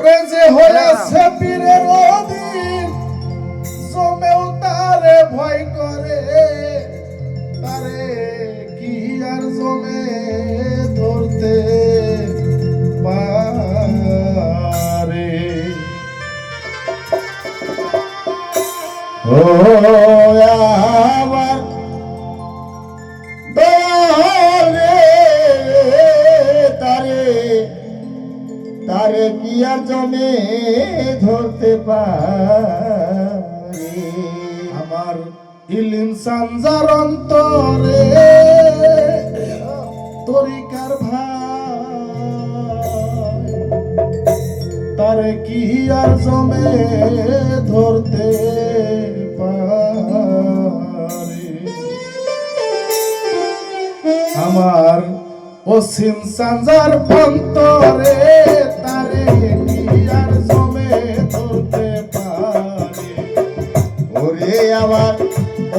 প্রেজে হয়েছে পীরের অধীন জমেও তারে ভয় করে। তারে কি আর জমে ধরতে পারে? আমার ইলিম সানজার অন্তরে, তরিকার ভাই, তারে কি আর জমে ধরতে আমার অসীম সাজার পন্তরে তারে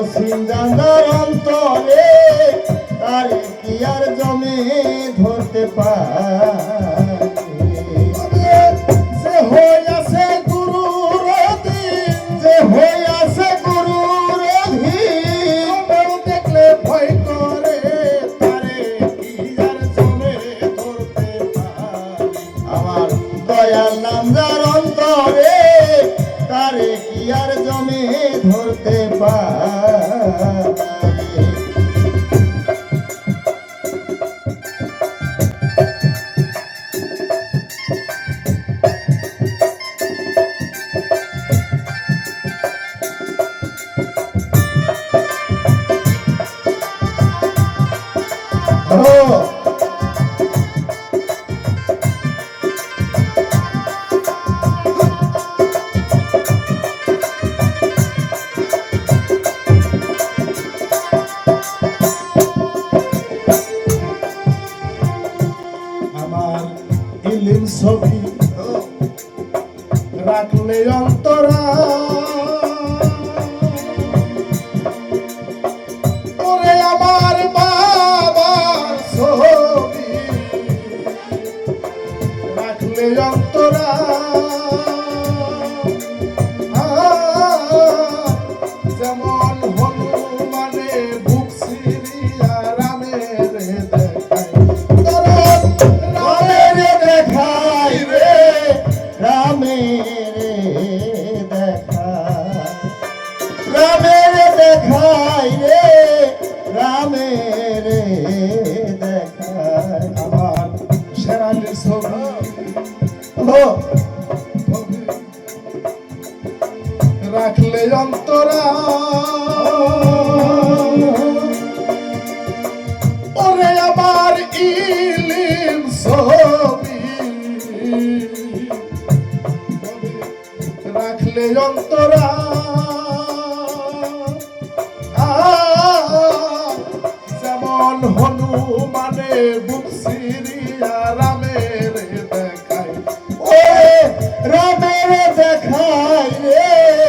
অসীম জানার অন্তরে, তারে কি আর ধরতে পারে? যে হইয়াছে গুরুর অধীন, যে অধীন দেখলে ভয় করে, তারে কি আর জমে ধরতে আমার দয়াল নাম যার অন্তরে, তারে কি আর জমে ধরতে পারে? Thank you. রাখলে অন্তরা ওরে আমার ইলিম ছবি। রাখলে অন্তরা যেমন হনুমানে বুক ও রামের দেখায় রে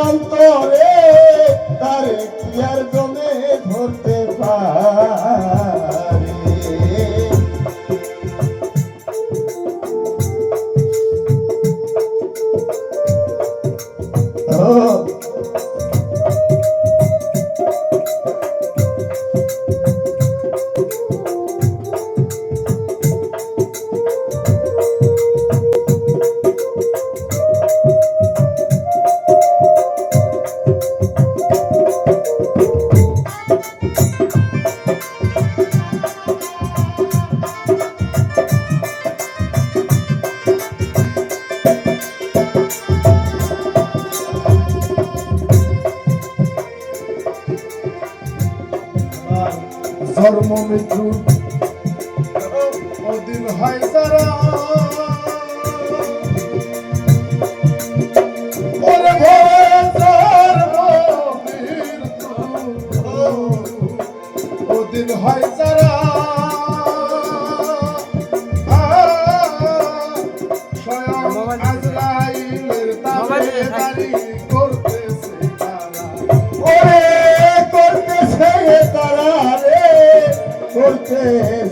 অন্তরে তার কি আর জমে ধরতে পার কিছু অদিন হয় তারা। দিন হয় তারা। স্বয়ং আজরাইলের দাঁড়িয়ে দাঁড়িয়ে você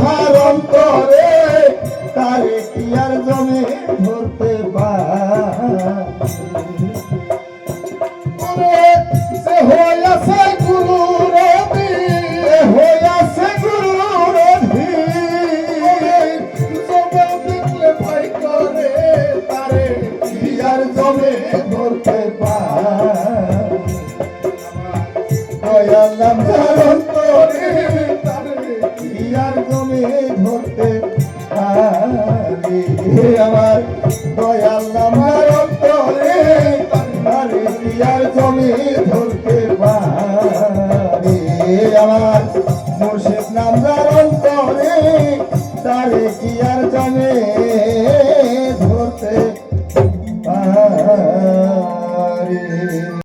কথার অন্তরে তারে কি আর জমে ধরতে পারে? গুরু জমে ধরতে পারে?